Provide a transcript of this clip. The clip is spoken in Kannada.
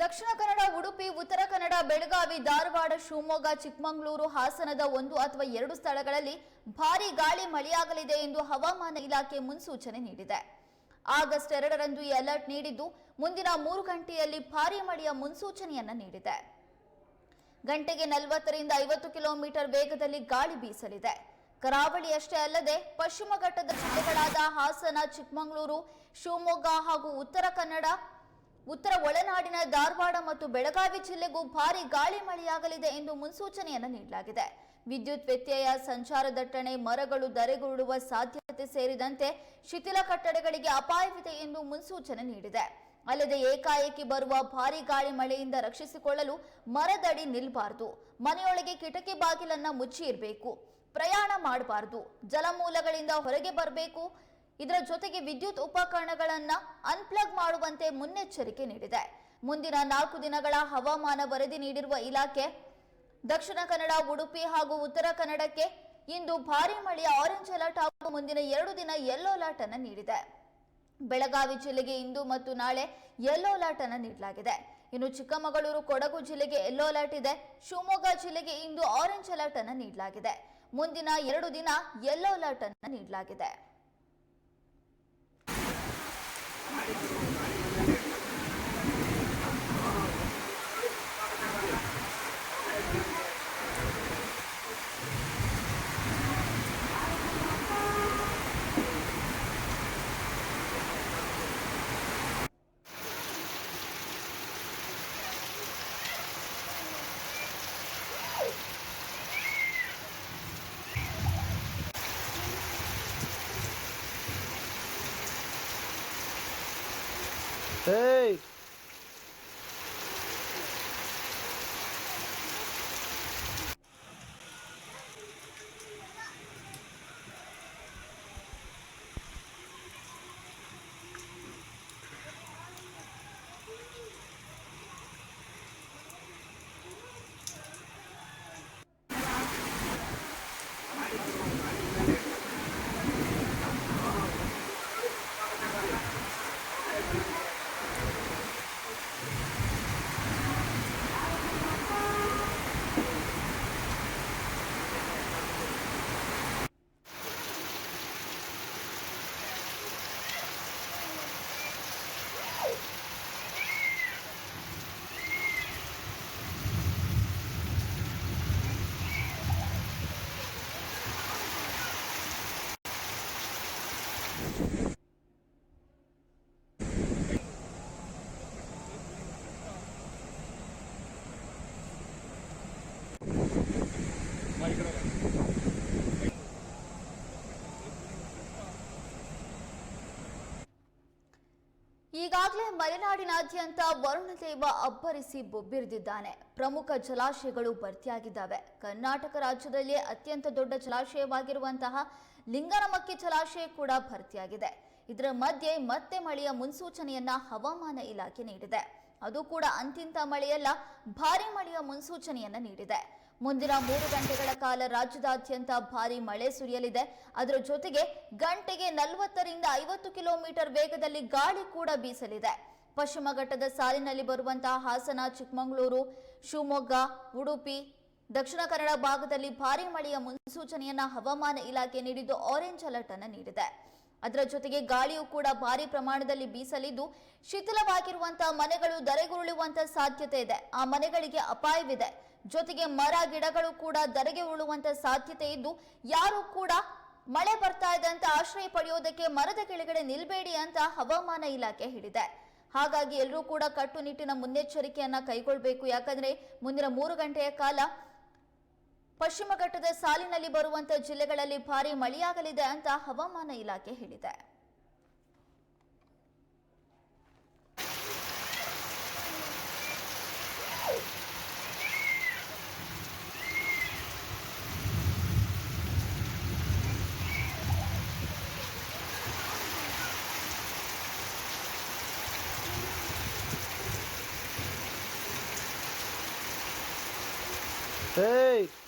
ದಕ್ಷಿಣ ಕನ್ನಡ, ಉಡುಪಿ, ಉತ್ತರ ಕನ್ನಡ, ಬೆಳಗಾವಿ, ಧಾರವಾಡ, ಶಿವಮೊಗ್ಗ, ಚಿಕ್ಕಮಗಳೂರು, ಹಾಸನದ ಒಂದು ಅಥವಾ ಎರಡು ಸ್ಥಳಗಳಲ್ಲಿ ಭಾರಿ ಗಾಳಿ ಮಳೆಯಾಗಲಿದೆ ಎಂದು ಹವಾಮಾನ ಇಲಾಖೆ ಮುನ್ಸೂಚನೆ ನೀಡಿದೆ. ಆಗಸ್ಟ್ ಎರಡರಂದು ಈ ಅಲರ್ಟ್ ನೀಡಿದ್ದು, ಮುಂದಿನ ಮೂರು ಗಂಟೆಯಲ್ಲಿ ಭಾರಿ ಮಳೆಯ ಮುನ್ಸೂಚನೆಯನ್ನು ನೀಡಿದೆ. ಗಂಟೆಗೆ ನಲವತ್ತರಿಂದ ಐವತ್ತು ಕಿಲೋಮೀಟರ್ ವೇಗದಲ್ಲಿ ಗಾಳಿ ಬೀಸಲಿದೆ. ಕರಾವಳಿಯಷ್ಟೇ ಅಲ್ಲದೆ ಪಶ್ಚಿಮ ಘಟ್ಟದ ಜಿಲ್ಲೆಗಳಾದ ಹಾಸನ, ಚಿಕ್ಕಮಗಳೂರು, ಶಿವಮೊಗ್ಗ ಹಾಗೂ ಉತ್ತರ ಕನ್ನಡ ಉತ್ತರ ಒಳನಾಡಿನ ಧಾರವಾಡ ಮತ್ತು ಬೆಳಗಾವಿ ಜಿಲ್ಲೆಗೂ ಭಾರಿ ಗಾಳಿ ಮಳೆಯಾಗಲಿದೆ ಎಂದು ಮುನ್ಸೂಚನೆಯನ್ನು ನೀಡಲಾಗಿದೆ. ವಿದ್ಯುತ್ ವ್ಯತ್ಯಯ, ಸಂಚಾರ ದಟ್ಟಣೆ, ಮರಗಳು ಧರೆಗುರುಳುವ ಸಾಧ್ಯತೆ ಸೇರಿದಂತೆ ಶಿಥಿಲ ಕಟ್ಟಡಗಳಿಗೆ ಅಪಾಯವಿದೆ ಎಂದು ಮುನ್ಸೂಚನೆ ನೀಡಿದೆ. ಅಲ್ಲದೆ ಏಕಾಏಕಿ ಬರುವ ಭಾರಿ ಗಾಳಿ ಮಳೆಯಿಂದ ರಕ್ಷಿಸಿಕೊಳ್ಳಲು ಮರದಡಿ ನಿಲ್ಬಾರ್ದು. ಮನೆಯೊಳಗೆ ಕಿಟಕಿ ಬಾಗಿಲನ್ನ ಮುಚ್ಚಿ ಇರಬೇಕು ಪ್ರಯಾಣ ಮಾಡಬಾರ್ದು. ಜಲಮೂಲಗಳಿಂದ ಹೊರಗೆ ಬರಬೇಕು. ಇದರ ಜೊತೆಗೆ ವಿದ್ಯುತ್ ಉಪಕರಣಗಳನ್ನ ಅನ್ಪ್ಲಗ್ ಮಾಡುವಂತೆ ಮುನ್ನೆಚ್ಚರಿಕೆ ನೀಡಿದೆ. ಮುಂದಿನ ನಾಲ್ಕು ದಿನಗಳ ಹವಾಮಾನ ವರದಿ ನೀಡಿರುವ ಇಲಾಖೆ, ದಕ್ಷಿಣ ಕನ್ನಡ, ಉಡುಪಿ ಹಾಗೂ ಉತ್ತರ ಕನ್ನಡಕ್ಕೆ ಇಂದು ಭಾರಿ ಮಳೆಯ ಆರೆಂಜ್ ಅಲರ್ಟ್ ಹಾಗೂ ಮುಂದಿನ ಎರಡು ದಿನ ಯೆಲ್ಲೋ ಅಲರ್ಟ್ ಅನ್ನು ನೀಡಿದೆ. ಬೆಳಗಾವಿ ಜಿಲ್ಲೆಗೆ ಇಂದು ಮತ್ತು ನಾಳೆ ಯೆಲ್ಲೋ ಅಲರ್ಟ್ ಅನ್ನು ನೀಡಲಾಗಿದೆ. ಇನ್ನು ಚಿಕ್ಕಮಗಳೂರು, ಕೊಡಗು ಜಿಲ್ಲೆಗೆ ಯೆಲ್ಲೋ ಅಲರ್ಟ್ ಇದೆ. ಶಿವಮೊಗ್ಗ ಜಿಲ್ಲೆಗೆ ಇಂದು ಆರೆಂಜ್ ಅಲರ್ಟ್ ಅನ್ನು ನೀಡಲಾಗಿದೆ. ಮುಂದಿನ ಎರಡು ದಿನ ಯೆಲ್ಲೋ ಅಲರ್ಟ್ ಅನ್ನು ನೀಡಲಾಗಿದೆ. Ei! ಈಗಾಗಲೇ ಮಲೆನಾಡಿನಾದ್ಯಂತ ವರುಣದೇವ ಅಬ್ಬರಿಸಿ ಬೊಬ್ಬಿರಿದಿದ್ದಾನೆ ಪ್ರಮುಖ ಜಲಾಶಯಗಳು ಭರ್ತಿಯಾಗಿದ್ದಾವೆ. ಕರ್ನಾಟಕ ರಾಜ್ಯದಲ್ಲಿ ಅತ್ಯಂತ ದೊಡ್ಡ ಜಲಾಶಯವಾಗಿರುವಂತಹ ಲಿಂಗನಮಕ್ಕಿ ಜಲಾಶಯ ಕೂಡ ಭರ್ತಿಯಾಗಿದೆ. ಇದರ ಮಧ್ಯೆ ಮತ್ತೆ ಮಳೆಯ ಮುನ್ಸೂಚನೆಯನ್ನ ಹವಾಮಾನ ಇಲಾಖೆ ನೀಡಿದೆ. ಅದು ಕೂಡ ಅಂತಿಂತ ಮಳೆಯಲ್ಲ, ಭಾರಿ ಮಳೆಯ ಮುನ್ಸೂಚನೆಯನ್ನ ನೀಡಿದೆ. ಮುಂದಿನ ಮೂರು ಗಂಟೆಗಳ ಕಾಲ ರಾಜ್ಯದಾದ್ಯಂತ ಭಾರಿ ಮಳೆ ಸುರಿಯಲಿದೆ. ಅದರ ಜೊತೆಗೆ ಗಂಟೆಗೆ ನಲವತ್ತರಿಂದ ಐವತ್ತು ಕಿಲೋಮೀಟರ್ ವೇಗದಲ್ಲಿ ಗಾಳಿ ಕೂಡ ಬೀಸಲಿದೆ. ಪಶ್ಚಿಮ ಘಟ್ಟದ ಸಾಲಿನಲ್ಲಿ ಬರುವಂತಹ ಹಾಸನ, ಚಿಕ್ಕಮಗಳೂರು, ಶಿವಮೊಗ್ಗ, ಉಡುಪಿ, ದಕ್ಷಿಣ ಕನ್ನಡ ಭಾಗದಲ್ಲಿ ಭಾರಿ ಮಳೆಯ ಮುನ್ಸೂಚನೆಯನ್ನ ಹವಾಮಾನ ಇಲಾಖೆ ನೀಡಿದ್ದು ಆರೆಂಜ್ ಅಲರ್ಟ್ ಅನ್ನು ನೀಡಿದೆ. ಅದರ ಜೊತೆಗೆ ಗಾಳಿಯು ಕೂಡ ಭಾರಿ ಪ್ರಮಾಣದಲ್ಲಿ ಬೀಸಲಿದ್ದು ಶಿಥಿಲವಾಗಿರುವಂತಹ ಮನೆಗಳು ದರೆಗುರುಳುವಂತಹ ಸಾಧ್ಯತೆ ಇದೆ. ಆ ಮನೆಗಳಿಗೆ ಅಪಾಯವಿದೆ. ಜೊತೆಗೆ ಮರ ಗಿಡಗಳು ಕೂಡ ಧರೆಗೆ ಉಳುವಂತ ಸಾಧ್ಯತೆ ಇದ್ದು, ಯಾರು ಕೂಡ ಮಳೆ ಬರ್ತಾ ಇದೆ ಅಂತ ಆಶ್ರಯ ಪಡೆಯೋದಕ್ಕೆ ಮರದ ಕೆಳಗಡೆ ನಿಲ್ಬೇಡಿ ಅಂತ ಹವಾಮಾನ ಇಲಾಖೆ ಹೇಳಿದೆ. ಹಾಗಾಗಿ ಎಲ್ಲರೂ ಕೂಡ ಕಟ್ಟುನಿಟ್ಟಿನ ಮುನ್ನೆಚ್ಚರಿಕೆಯನ್ನ ಕೈಗೊಳ್ಳಬೇಕು ಯಾಕಂದ್ರೆ ಮುಂದಿನ ಮೂರು ಗಂಟೆಯ ಕಾಲ ಪಶ್ಚಿಮ ಘಟ್ಟದ ಸಾಲಿನಲ್ಲಿ ಬರುವಂತ ಜಿಲ್ಲೆಗಳಲ್ಲಿ ಭಾರಿ ಮಳೆಯಾಗಲಿದೆ ಅಂತ ಹವಾಮಾನ ಇಲಾಖೆ ಹೇಳಿದೆ. Ei!